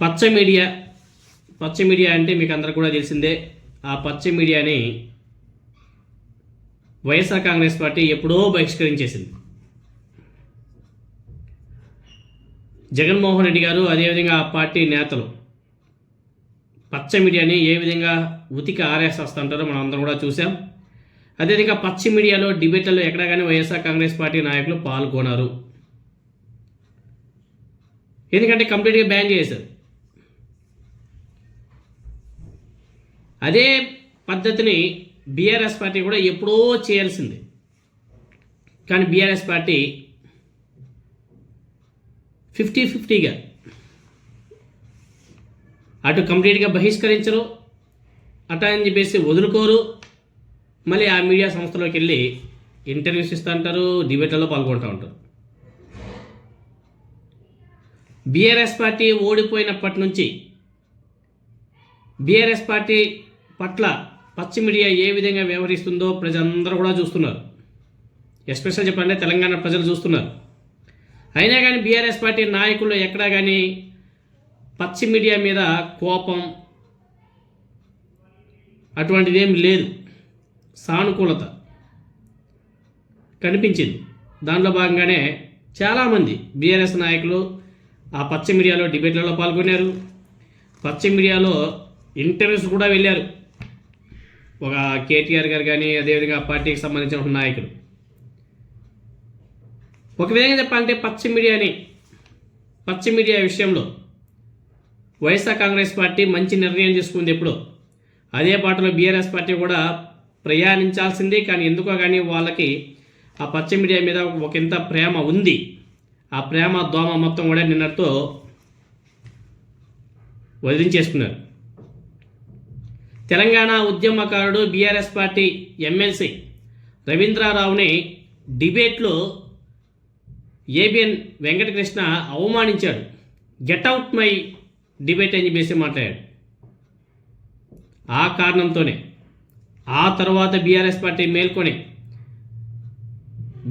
పచ్చ మీడియా పచ్చ మీడియా అంటే మీకు అందరు కూడా తెలిసిందే. ఆ పచ్చ మీడియాని వైఎస్ఆర్ కాంగ్రెస్ పార్టీ ఎప్పుడో బహిష్కరించేసింది. జగన్మోహన్ రెడ్డి గారు అదేవిధంగా ఆ పార్టీ నేతలు పచ్చ మీడియాని ఏ విధంగా ఉతికి ఆరేసేస్తుంటారో మనం అందరం కూడా చూసాం అదేవిధంగా పచ్చి మీడియాలో డిబేట్లలో ఎక్కడ కానీ వైఎస్ఆర్ కాంగ్రెస్ పార్టీ నాయకులు పాల్గొన్నారు ఎందుకంటే కంప్లీట్గా బ్యాన్ చేశారు. అదే పద్ధతిని బీఆర్ఎస్ పార్టీ కూడా ఎప్పుడో చేయాల్సింది. కానీ బీఆర్ఎస్ పార్టీ ఫిఫ్టీ ఫిఫ్టీగా అటు కంప్లీట్గా బహిష్కరించరు అట అని చెప్పేసి వదులుకోరు. మళ్ళీ ఆ మీడియా సంస్థలోకి వెళ్ళి ఇంటర్వ్యూస్ ఇస్తూ ఉంటారు డిబేట్లలో పాల్గొంటూ ఉంటారు. బీఆర్ఎస్ పార్టీ ఓడిపోయినప్పటి నుంచి బీఆర్ఎస్ పార్టీ పట్ల పచ్చి మీడియా ఏ విధంగా వ్యవహరిస్తుందో ప్రజలందరూ కూడా చూస్తున్నారు. ఎస్పెషల్ చెప్పాలంటే తెలంగాణ ప్రజలు చూస్తున్నారు. అయినా కానీ బీఆర్ఎస్ పార్టీ నాయకులు ఎక్కడా కానీ పచ్చి మీడియా మీద కోపం అటువంటిది ఏమి లేదు. సానుకూలత కనిపించింది. దానిలో భాగంగానే చాలామంది బీఆర్ఎస్ నాయకులు ఆ పచ్చ మీడియాలో డిబేట్లలో పాల్గొన్నారు. పచ్చ మీడియాలో ఇంటర్వ్యూస్ కూడా వెళ్ళారు. ఒక కేటీఆర్ గారు కానీ అదేవిధంగా పార్టీకి సంబంధించిన ఒక నాయకుడు. ఒక విధంగా చెప్పాలంటే పచ్చి మీడియాని పచ్చి మీడియా విషయంలో వైఎస్ఆర్ కాంగ్రెస్ పార్టీ మంచి నిర్ణయం తీసుకుంది ఎప్పుడు. అదే పాటలో బీఆర్ఎస్ పార్టీ కూడా ప్రయాణించాల్సింది కానీ ఎందుకో కానీ వాళ్ళకి ఆ పచ్చి మీడియా మీద ఒక ఇంత ప్రేమ ఉంది ఆ ప్రేమ దోమ మొత్తం కూడా నిన్నటితో వదిలించేసుకున్నారు తెలంగాణ ఉద్యమకారుడు బీఆర్ఎస్ పార్టీ ఎమ్మెల్సీ రవీంద్రారావుని డిబేట్లో ఏబిఎన్ వెంకటకృష్ణ అవమానించాడు. గెట్ అవుట్ మై డిబేట్ అని చెప్పేసి మాట్లాడాడు. ఆ కారణంతోనే. ఆ తర్వాత బీఆర్ఎస్ పార్టీ మేల్కొని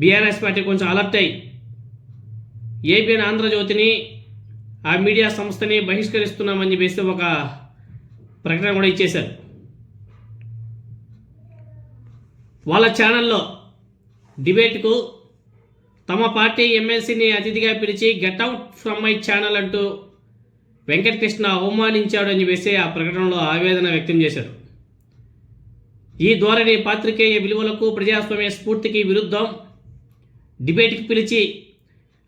బీఆర్ఎస్ పార్టీ కొంచెం అలర్ట్ అయ్యి ఏబిఎన్ ఆంధ్రజ్యోతిని ఆ మీడియా సంస్థని బహిష్కరిస్తున్నామని చెప్పేసి ఒక ప్రకటన కూడా ఇచ్చేశారు. వాళ్ళ ఛానల్లో డిబేట్కు తమ పార్టీ ఎమ్మెల్సీని అతిథిగా పిలిచి get out from my channel అంటూ వెంకటకృష్ణ అవమానించాడు అని చెప్పేసి ఆ ప్రకటనలో ఆవేదన వ్యక్తం చేశారు. ఈ ధోరణి పాత్రికేయ విలువలకు ప్రజాస్వామ్య స్ఫూర్తికి విరుద్ధం. డిబేట్కి పిలిచి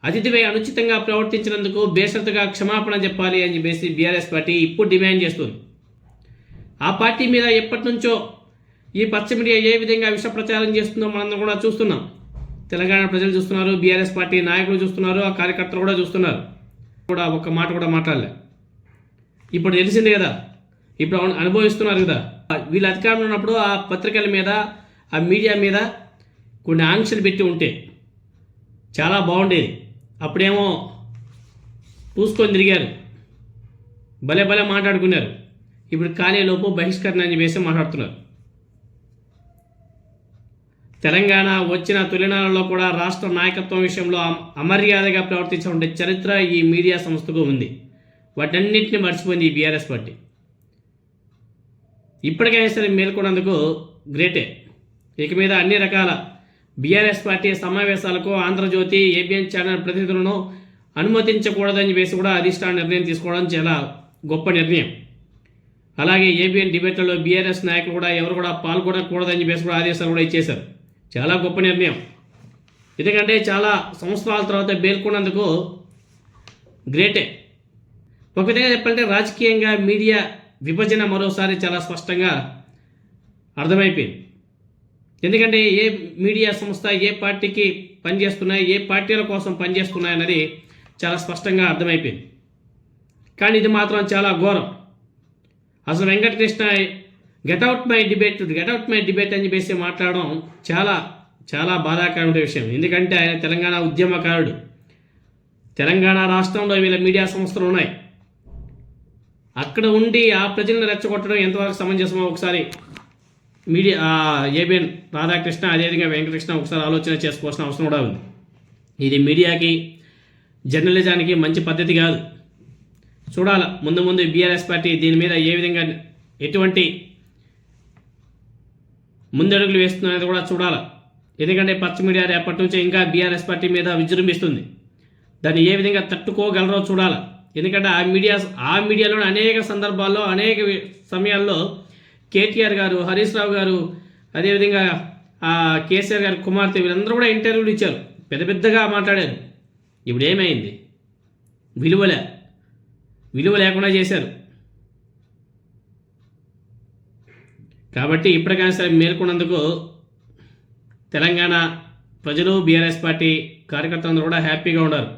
అతిథిపై అనుచితంగా ప్రవర్తించినందుకు బేషరతుగా క్షమాపణ చెప్పాలి అని చెప్పేసి బీఆర్ఎస్ పార్టీ ఇప్పుడు డిమాండ్ చేస్తుంది. ఆ పార్టీ మీద ఎప్పటి నుంచో ఈ పచ్చ మీడియా ఏ విధంగా విష ప్రచారం చేస్తుందో మనందరం కూడా చూస్తున్నాం. తెలంగాణ ప్రజలు చూస్తున్నారు బీఆర్ఎస్ పార్టీ నాయకులు చూస్తున్నారు ఆ కార్యకర్తలు కూడా చూస్తున్నారు. కూడా ఒక్క మాట కూడా మాట్లాడలే. ఇప్పుడు తెలిసిందే కదా ఇప్పుడు అనుభవిస్తున్నారు కదా. వీళ్ళు అధికారంలో ఉన్నప్పుడు ఆ పత్రికల మీద ఆ మీడియా మీద కొన్ని ఆంక్షలు పెట్టి ఉంటే చాలా బాగుండేది. అప్పుడేమో పూసుకొని తిరిగారు. భలే భలే మాట్లాడుకున్నారు. ఇప్పుడు ఖాళీలోపు బహిష్కరణ అని చెప్పేసి మాట్లాడుతున్నారు. తెలంగాణ వచ్చిన తొలినాలలో కూడా రాష్ట్ర నాయకత్వం విషయంలో అమర్యాదగా ప్రవర్తించే చరిత్ర ఈ మీడియా సంస్థకు ఉంది. వాటన్నింటినీ మర్చిపోయింది ఈ బీఆర్ఎస్ పార్టీ. ఇప్పటికైనా సరే మేల్కొన్నందుకు గ్రేటే. ఇక మీద అన్ని రకాల బీఆర్ఎస్ పార్టీ సమావేశాలకు ఆంధ్రజ్యోతి ఏబిఎన్ ఛానల్ ప్రతినిధులను అనుమతించకూడదని వేసి కూడా అధిష్టాన నిర్ణయం తీసుకోవడం చాలా గొప్ప నిర్ణయం. అలాగే ఏబిఎన్ డిబేట్లలో బీఆర్ఎస్ నాయకులు కూడా ఎవరు కూడా పాల్గొనకూడదని చెప్పేసి కూడా ఆదేశాలు కూడా ఇచ్చేశారు. చాలా గొప్ప నిర్ణయం. ఎందుకంటే చాలా సంవత్సరాల తర్వాత మేల్కొన్నందుకు గ్రేటే. ఒక విధంగా చెప్పాలంటే రాజకీయంగా మీడియా విభజన మరోసారి చాలా స్పష్టంగా అర్థమైపోయింది. ఎందుకంటే ఏ మీడియా సంస్థ ఏ పార్టీకి పనిచేస్తున్నాయి ఏ పార్టీల కోసం పనిచేస్తున్నాయి అన్నది చాలా స్పష్టంగా అర్థమైపోయింది. కానీ ఇది మాత్రం చాలా ఘోరం. అసలు Venkatakrishna get out my debate get out my debate అని చెప్పేసి మాట్లాడడం చాలా చాలా బాధాకరమైన విషయం. ఎందుకంటే ఆయన తెలంగాణ ఉద్యమకారుడు. తెలంగాణ రాష్ట్రంలో వీళ్ళ మీడియా సంస్థలు ఉన్నాయి. అక్కడ ఉండి ఆ ప్రజలను రెచ్చగొట్టడం ఎంతవరకు సమంజసమో ఒకసారి మీడియా ఏబిఎన్ రాధాకృష్ణ అదేవిధంగా వెంకటకృష్ణ ఒకసారి ఆలోచన చేసుకోవాల్సిన అవసరం కూడా ఉంది. ఇది మీడియాకి జర్నలిజానికి మంచి పద్ధతి కాదు. చూడాలి ముందు ముందు బీఆర్ఎస్ పార్టీ దీని మీద ఏ విధంగా ఎటువంటి ముందడుగులు వేస్తున్నది కూడా చూడాలి. ఎందుకంటే పచ్చి మీడియా రేపటి నుంచి ఇంకా బీఆర్ఎస్ పార్టీ మీద విజృంభిస్తుంది. దాన్ని ఏ విధంగా తట్టుకోగలరో చూడాలి. ఎందుకంటే ఆ మీడియా ఆ మీడియాలో అనేక సందర్భాల్లో అనేక సమయాల్లో కేటీఆర్ గారు హరీష్ రావు గారు అదేవిధంగా ఆ కేసీఆర్ గారి కుమార్తె వీళ్ళందరూ కూడా ఇంటర్వ్యూలు ఇచ్చారు. పెద్ద పెద్దగా మాట్లాడారు. ఇప్పుడు ఏమైంది? విలువలే విలువ లేకుండా చేశారు. కాబట్టి ఇప్పటికైనా సరే మేల్కొన్నందుకు తెలంగాణ ప్రజలు బీఆర్ఎస్ పార్టీ కార్యకర్తలందరూ కూడా హ్యాపీగా ఉన్నారు.